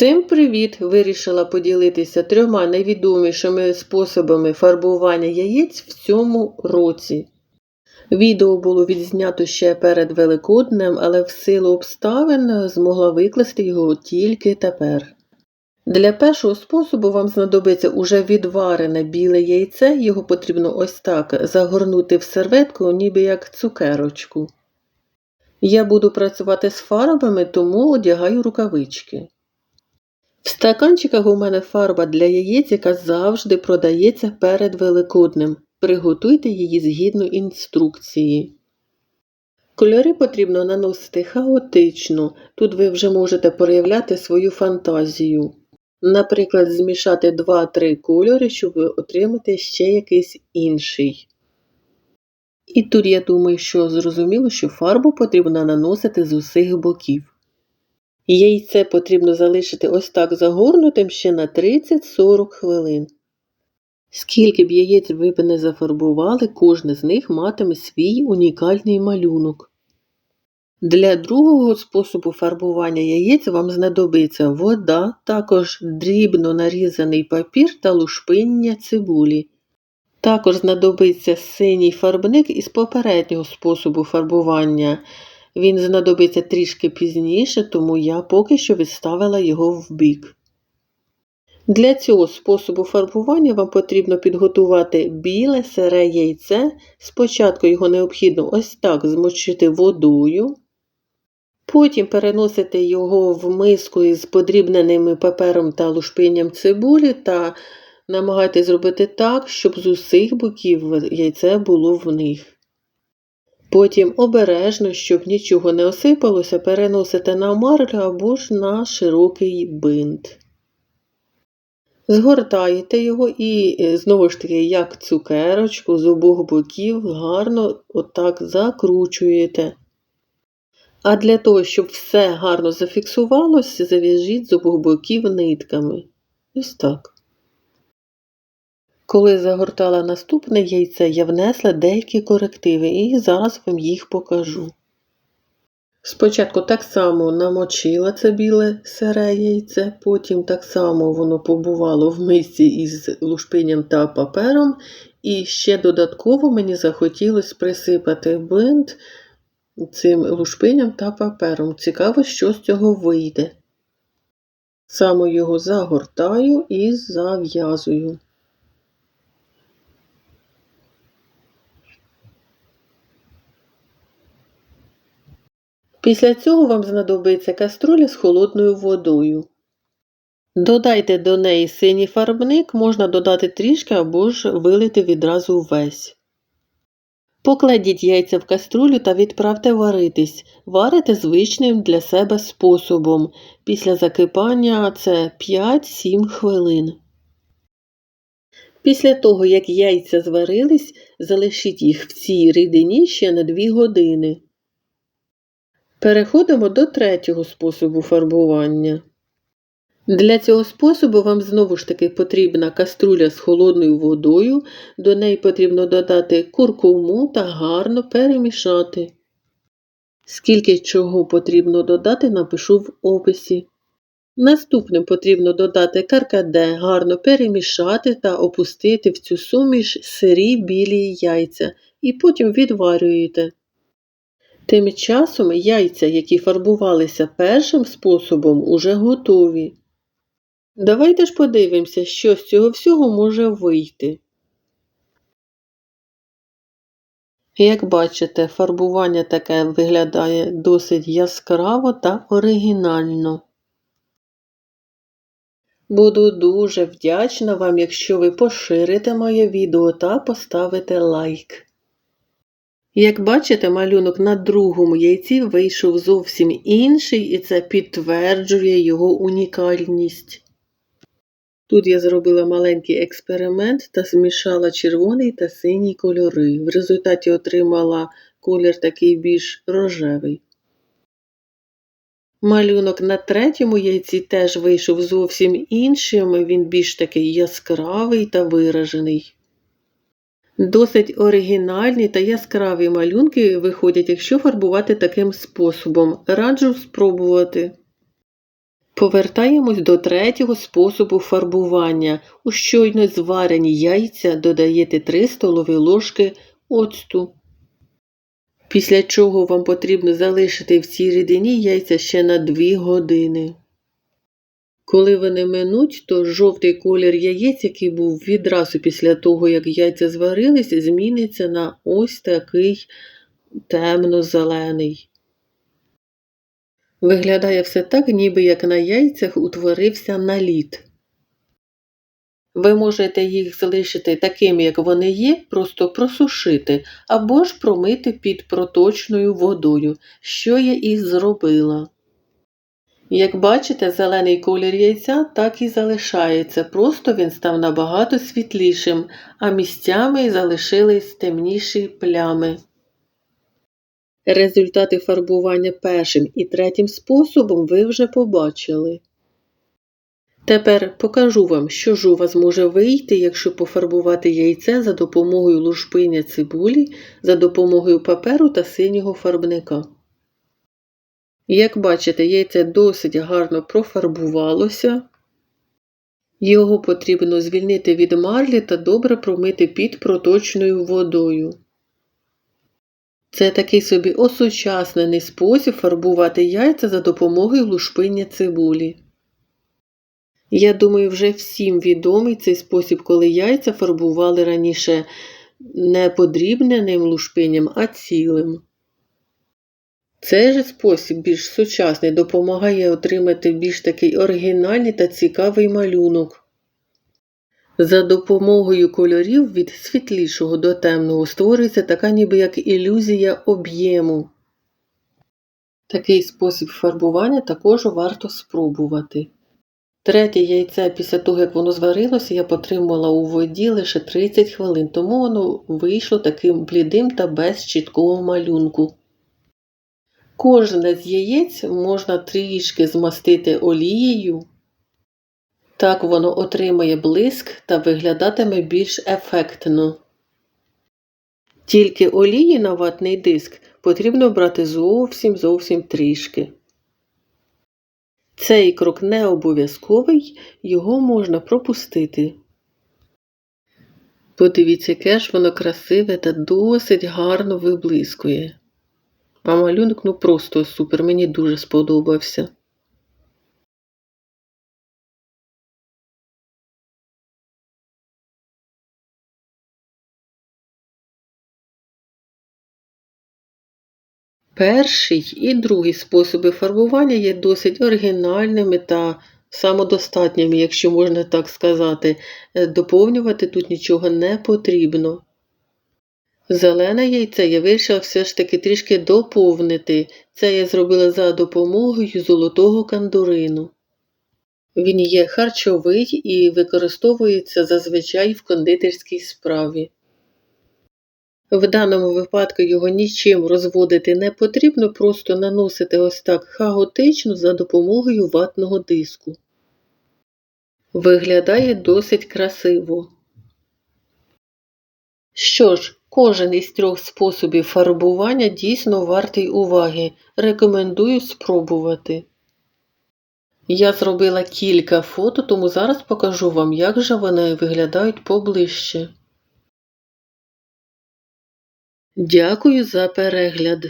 Всім привіт! Вирішила поділитися трьома найвідомішими способами фарбування яєць в цьому році. Відео було відзнято ще перед Великоднем, але в силу обставин змогла викласти його тільки тепер. Для першого способу вам знадобиться уже відварене біле яйце, його потрібно ось так загорнути в серветку, ніби як цукерочку. Я буду працювати з фарбами, тому одягаю рукавички. В стаканчиках у мене фарба для яєць, яка завжди продається перед Великоднем. Приготуйте її згідно інструкції. Кольори потрібно наносити хаотично. Тут ви вже можете проявляти свою фантазію. Наприклад, змішати 2-3 кольори, щоб отримати ще якийсь інший. І тут я думаю, що зрозуміло, що фарбу потрібно наносити з усіх боків. Яйце потрібно залишити ось так загорнутим ще на 30-40 хвилин. Скільки б яєць ви б не зафарбували, кожне з них матиме свій унікальний малюнок. Для другого способу фарбування яєць вам знадобиться вода, також дрібно нарізаний папір та лушпиння цибулі. Також знадобиться синій фарбник із попереднього способу фарбування. Він знадобиться трішки пізніше, тому я поки що відставила його в бік. Для цього способу фарбування вам потрібно підготувати біле сире яйце. Спочатку його необхідно ось так змочити водою. Потім переносити його в миску із подрібненими папером та лушпинням цибулі та намагайтесь зробити так, щоб з усіх боків яйце було в них. Потім обережно, щоб нічого не осипалося, переносите на марлю або ж на широкий бинт. Згортаєте його і, е, знову ж таки, як цукерочку з обох боків гарно отак закручуєте. А для того, щоб все гарно зафіксувалося, зав'яжіть з обох боків нитками. Ось так. Коли загортала наступне яйце, я внесла деякі корективи і зараз вам їх покажу. Спочатку так само намочила це біле сире яйце, потім так само воно побувало в мисці із лушпиням та папером, і ще додатково мені захотілося присипати бинт цим лушпиням та папером. Цікаво, що з цього вийде. Саме його загортаю і зав'язую. Після цього вам знадобиться каструля з холодною водою. Додайте до неї синій фарбник, можна додати трішки або ж вилити відразу весь. Покладіть яйця в каструлю та відправте варитись. Варите звичним для себе способом. Після закипання це 5-7 хвилин. Після того, як яйця зварились, залишіть їх в цій рідині ще на 2 години. Переходимо до третього способу фарбування. Для цього способу вам знову ж таки потрібна каструля з холодною водою, до неї потрібно додати куркуму та гарно перемішати. Скільки чого потрібно додати, напишу в описі. Наступним потрібно додати каркаде, гарно перемішати та опустити в цю суміш сирі білі яйця і потім відварюєте. Тим часом яйця, які фарбувалися першим способом, уже готові. Давайте ж подивимося, що з цього всього може вийти. Як бачите, фарбування таке виглядає досить яскраво та оригінально. Буду дуже вдячна вам, якщо ви поширите моє відео та поставите лайк. Як бачите, малюнок на другому яйці вийшов зовсім інший, і це підтверджує його унікальність. Тут я зробила маленький експеримент та змішала червоний та синій кольори. В результаті отримала колір такий більш рожевий. Малюнок на третьому яйці теж вийшов зовсім іншим, він більш такий яскравий та виражений. Досить оригінальні та яскраві малюнки виходять, якщо фарбувати таким способом. Раджу спробувати. Повертаємось до третього способу фарбування. У щойно зварені яйця додаєте 3 столові ложки оцту. Після чого вам потрібно залишити в цій рідині яйця ще на 2 години. Коли вони минуть, то жовтий колір яєць, який був відразу після того, як яйця зварились, зміниться на ось такий темно-зелений. Виглядає все так, ніби як на яйцях утворився наліт. Ви можете їх залишити такими, як вони є, просто просушити або ж промити під проточною водою, що я і зробила. Як бачите, зелений колір яйця так і залишається, просто він став набагато світлішим, а місцями залишились темніші плями. Результати фарбування першим і третім способом ви вже побачили. Тепер покажу вам, що ж у вас може вийти, якщо пофарбувати яйце за допомогою лушпиня цибулі, за допомогою паперу та синього фарбника. Як бачите, яйце досить гарно профарбувалося. Його потрібно звільнити від марлі та добре промити під проточною водою. Це такий собі осучаснений спосіб фарбувати яйця за допомогою лушпиння цибулі. Я думаю, вже всім відомий цей спосіб, коли яйця фарбували раніше не подрібненим лушпинням, а цілим. Цей же спосіб більш сучасний допомагає отримати більш такий оригінальний та цікавий малюнок. За допомогою кольорів від світлішого до темного створюється така ніби як ілюзія об'єму. Такий спосіб фарбування також варто спробувати. Третє яйце після того, як воно зварилося, я потримала у воді лише 30 хвилин, тому воно вийшло таким блідим та без чіткого малюнку. Кожне з яєць можна трішки змастити олією. Так воно отримає блиск та виглядатиме більш ефектно. Тільки олії на ватний диск потрібно брати зовсім зовсім трішки. Цей крок не обов'язковий, його можна пропустити. Подивіться, яке ж воно красиве та досить гарно виблискує. А малюнок ну просто супер, мені дуже сподобався. Перший і другий способи фарбування є досить оригінальними та самодостатніми, якщо можна так сказати. Е, доповнювати тут нічого не потрібно. Зелене яйце я вирішила все ж таки трішки доповнити. Це я зробила за допомогою золотого кандурину. Він є харчовий і використовується зазвичай в кондитерській справі. В даному випадку його нічим розводити не потрібно, просто наносити ось так хаотично за допомогою ватного диску. Виглядає досить красиво. Що ж, кожен із трьох способів фарбування дійсно вартий уваги. Рекомендую спробувати. Я зробила кілька фото, тому зараз покажу вам, як же вони виглядають поближче. Дякую за перегляд!